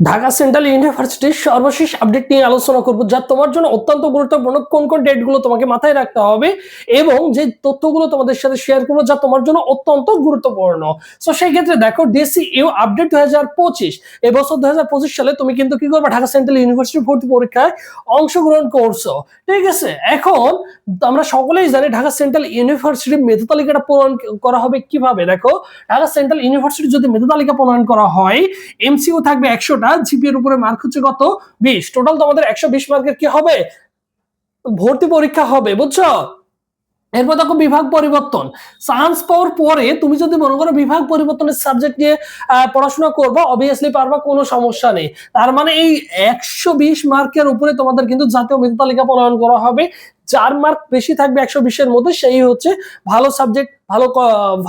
Dhaka central ইউনিভার্সিটির সর্বশেষ update নিয়ে আলোচনা করব, যা তোমার জন্য অত্যন্ত গুরুত্বপূর্ণ। কোন কোন ডেটগুলো তোমাকে মাথায় রাখতে হবে এবং যে তথ্যগুলো তোমাদের সাথে শেয়ার করব, যা তোমার জন্য অত্যন্ত গুরুত্বপূর্ণ। সো সেই ক্ষেত্রে দেখো ডিসি ইউ আপডেট দুই হাজার পঁচিশ। এবছর দুই হাজার পঁচিশ সালে তুমি কিন্তু কি করবে? ঢাকা সেন্ট্রাল ইউনিভার্সিটি ভর্তি পরীক্ষায় অংশগ্রহণ করছ। ঠিক আছে? এখন আমরা সকলেই জানি ঢাকা সেন্ট্রাল ইউনিভার্সিটির মেধা তালিকাটা প্রণয়ন করা হবে কীভাবে? দেখো, ঢাকা সেন্ট্রাল ইউনিভার্সিটি যদি মেধা তালিকা প্রণয়ন করা হয় এমসিকিউ থাকবে একশোটা। জিপিএর উপরে মার্ক হচ্ছে কত? বিশ। টোটাল তোমাদের একশো বিশ মার্কের কি হবে? ভর্তি পরীক্ষা হবে, বুঝছ? এরপর দেখো বিভাগ পরিবর্তন। চান্স পাওয়ার পরে তুমি যদি মনে করো বিভাগ পরিবর্তনের সাবজেক্ট নিয়ে পড়াশোনা করবা অবভিয়াসলি পারবা, কোনো সমস্যা নেই। তার মানে এই একশো বিশ মার্কের উপরে তোমাদের কিন্তু জাতীয় মেধা তালিকা প্রণয়ন করা হবে। যার মার্ক বেশি থাকবে একশো বিশের মধ্যে, সেই হচ্ছে ভালো সাবজেক্ট ভালো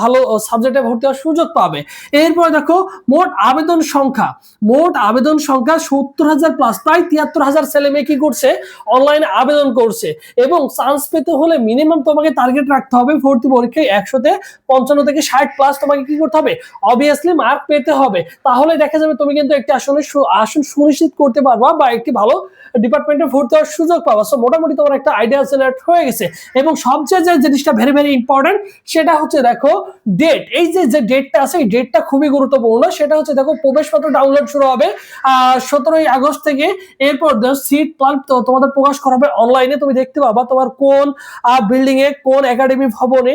ভালো সাবজেক্টে ভর্তি হওয়ার সুযোগ পাবে। এরপর দেখো, মোট আবেদন সংখ্যা। মোট আবেদন সংখ্যা সত্তর হাজার প্লাস প্রায় তিয়াত্তর হাজার ছেলে মেয়ে কি করছে? অনলাইনে আবেদন করছে। এবং চান্স পেতে হলে মিনিমাম তোমাকে টার্গেট রাখতে হবে, ভর্তি পরীক্ষায় একশোতে পঞ্চান্ন থেকে ষাট প্লাস তোমাকে কি করতে হবে? অবভিয়াসলি মার্ক পেতে হবে। তাহলে দেখা যাবে তুমি কিন্তু একটি আসনে আসন সুনিশ্চিত করতে পারবা বা একটি ভালো ডিপার্টমেন্টে ভর্তি হওয়ার সুযোগ পাবা। সো মোটামুটি তোমার একটা আইডিয়া জেনারেট হয়ে গেছে। এবং সবচেয়ে যে জিনিসটা ভেরি ভেরি ইম্পর্টেন্ট সেটা হচ্ছে দেখো ডেট এই যে যে ডেটটা আছে, এই ডেটটা খুবই গুরুত্বপূর্ণ। সেটা হচ্ছে দেখো প্রবেশপত্র ডাউনলোড শুরু হবে সতেরোই আগস্ট থেকে। এরপর সিট প্ল্যান তোমাদের প্রকাশ করা হবে অনলাইনে তুমি দেখতে পাবা তোমার কোন বিল্ডিং এ, কোন একাডেমি ভবনে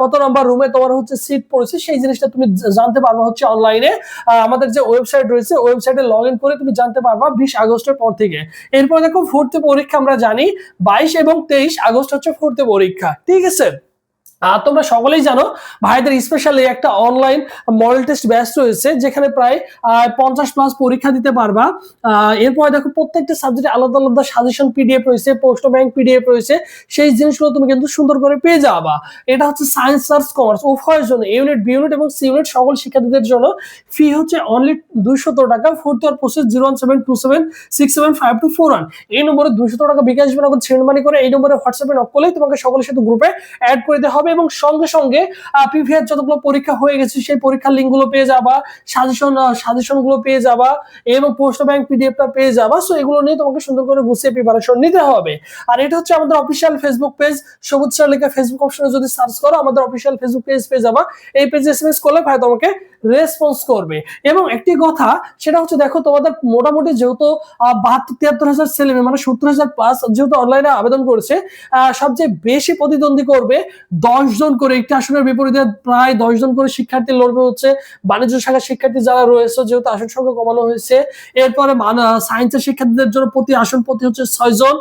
কত নাম্বার রুমে তোমার হচ্ছে সিট পড়েছে। সেই জিনিসটা তুমি জানতে পারবা হচ্ছে অনলাইনে আমাদের যে ওয়েবসাইট রয়েছে ওয়েবসাইটে লগ ইন করে তুমি জানতে পারবা বিশ আগস্টের পর থেকে। এরপর দেখো ভর্তি পরীক্ষা আমরা জানি, বাইশ এবং তেইশ আগস্ট হচ্ছে ফোর্থে পরীক্ষা ঠিক আছে? তোমরা সকলেই জানো, ভাইদের স্পেশালি একটা অনলাইন মডেল টেস্ট ব্যাচ রয়েছে, যেখানে প্রায় পঞ্চাশ প্লাস পরীক্ষা দিতে পারবা। এরপর দেখো, প্রত্যেকটা সাবজেক্টে আলাদা আলাদা সাজেশন পিডিএফ রয়েছে পোস্ট ব্যাংক পিডিএফ রয়েছে, সেই জিনিসগুলো তুমি কিন্তু সুন্দর করে পেয়ে যাবা। এটা হচ্ছে সায়েন্স আর্টস কমার্স উভয়ের জন্য ইউনিট বি ইউনিট এবং সি ইউনিট সকল শিক্ষার্থীদের জন্য। ফি হচ্ছে অনলি দুইশত টাকা fourth year process zero one seven two seven six seven five two four one এই নম্বরে দুইশত টাকা বিকাশ নগদ সেন্ড মানি করে এই নম্বরে হোয়াটসঅ্যাপে নক করলেই তোমাকে সকলের সাথে গ্রুপে অ্যাড করে দেওয়া হবে। এবং সঙ্গে সঙ্গে প্রিভিয়াস যতগুলো পরীক্ষা হয়ে গেছে, সেই পরীক্ষার লিঙ্কগুলো পেয়ে যাবা সাজেশন সাজেশনগুলো পেয়ে যাবা, এবং পোস্ট ব্যাংক পিডিএফটা পেয়ে যাবা। সো এগুলো নিয়ে তোমাকে সুন্দর করে গুছিয়ে প্রিপারেশন নিতে হবে। আর এটা হচ্ছে আমাদের অফিসিয়াল ফেসবুক পেজ সবুজ লেখা ফেসবুক অপশনে যদি সার্চ করো, আমাদের অফিসিয়াল ফেসবুক পেজ পেয়ে যাবা। এই পেজে এস করলে ভাই তোমাকে রেসপন্স করবে। এবং একটি কথা, সেটা হচ্ছে দেখো, তোমাদের মোটামুটি যেহেতু বাহাত্তর, তিয়াত্তর হাজার ছেলে মেয়ে মানে সত্তর হাজার প্লাস যেহেতু অনলাইনে আবেদন করেছে সবচেয়ে বেশি প্রতিদ্বন্দ্বী করবে দশ জন করে। একটি আসনের বিপরীতে প্রায় দশ জন করে শিক্ষার্থী লড়বে হচ্ছে। বাণিজ্য শাখার শিক্ষার্থী যারা রয়েছে, যেহেতু আসন সংখ্যা কমানো হয়েছে, এরপরে সায়েন্সের শিক্ষার্থীদের জন্য প্রতি আসন প্রতি হচ্ছে ছয় জন।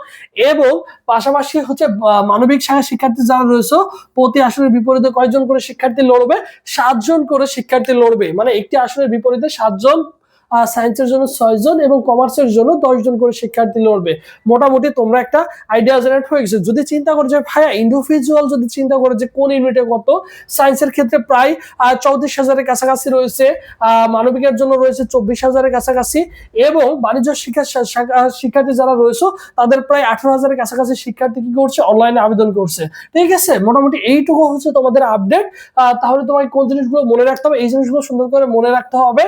এবং পাশাপাশি হচ্ছে মানবিক শাখার শিক্ষার্থী যারা রয়েছে, প্রতি আসনের বিপরীতে কয়জন করে শিক্ষার্থী লড়বে? সাতজন করে শিক্ষার্থী লড়বে। মানে একটি আসনের বিপরীতে সাতজন সায়েন্সের জন্য ছয় জন এবং কমার্সের জন্য দশ জন করে শিক্ষার্থী লড়বে। মোটামুটি তোমরা একটা আইডিয়া জেনারেট হয়ে গেছে। যদি চিন্তা করো যে, ভাইয়া ইন্ডিভিজুয়াল যদি চিন্তা করো যে, কোন ইউনিটে কত সায়েন্সের ক্ষেত্রে প্রায় চৌত্রিশ হাজারের কাছাকাছি রয়েছে মানবিকের জন্য রয়েছে চব্বিশ হাজারের কাছাকাছি এবং বাণিজ্য শিক্ষা শিক্ষার্থী যারা রয়েছে, তাদের প্রায় আঠারো হাজারের কাছাকাছি শিক্ষার্থী কি করছে অনলাইনে আবেদন করছে। ঠিক আছে? মোটামুটি এইটুকু হচ্ছে তোমাদের আপডেট তাহলে তোমাকে কোন জিনিসগুলো মনে রাখতে হবে, এই জিনিসগুলো সুন্দর করে মনে রাখতে হবে।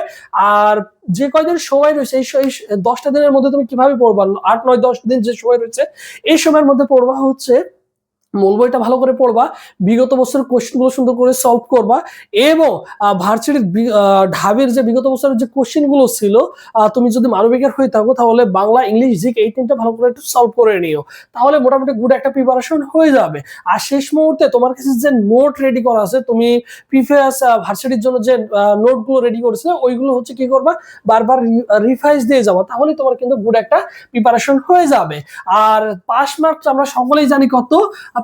আর যে কয়দিন সময় রয়েছে, এই দশটা দিনের মধ্যে তুমি কীভাবে পড়বা? আট, নয় দশ দিন যে সময় রয়েছে, এই সময়ের মধ্যে পড়বা হচ্ছে মূল বইটা ভালো করে পড়বা, বিগত বছরের কোশ্চেনগুলো সুন্দর করে সলভ করবা এবং ভার্সিটির ঢাবির যে বিগত বছরের যে কোশ্চেনগুলো ছিল তুমি যদি মানবিকের হয়ে থাকো তাহলে বাংলা, ইংলিশ জিক এই তিনটা ভালো করে একটু সলভ করে নিও। তাহলে মোটামুটি গুড একটা প্রিপারেশন হয়ে যাবে। আর শেষ মুহূর্তে তোমার কাছে যে নোট রেডি করা আছে, তুমি প্রিভিয়াস ভার্সিটির জন্য যে নোটগুলো রেডি করেছিলে, ওইগুলো হচ্ছে কি করবা? বারবার রিভাইজ দিয়ে যাব তাহলে তোমার কিন্তু গুড একটা প্রিপারেশন হয়ে যাবে। আর পাস মার্কস আমরা সকলেই জানি কত?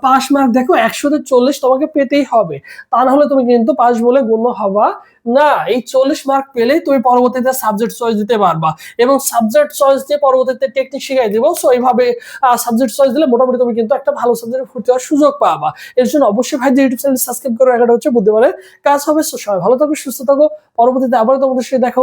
পাস মার্ক দেখো একশোতে চল্লিশ তোমাকে পেতেই হবে। তা না হলে তুমি কিন্তু পাস বলে গণ্য হবা না। এই চল্লিশ মার্ক পেলেই তুমি পরবর্তীতে সাবজেক্ট চয়েস দিতে পারবা। এবং সাবজেক্ট চয়েস দিয়ে পরবর্তীতে টেকনিক শিখাই দিব। সো এইভাবে সাবজেক্ট চয়েস দিলে মোটামুটি তুমি কিন্তু একটা ভালো সাবজেক্টে ভর্তি হওয়ার সুযোগ পাবা। এর জন্য অবশ্যই ভাই ইউটিউব চ্যানেল সাবস্ক্রাইব করে রাখাটা হচ্ছে বুদ্ধিমানের কাজ হবে। So, সবাই ভালো থাকো সুস্থ থাকো। পরবর্তীতে আবার তোমাদের সাথে দেখা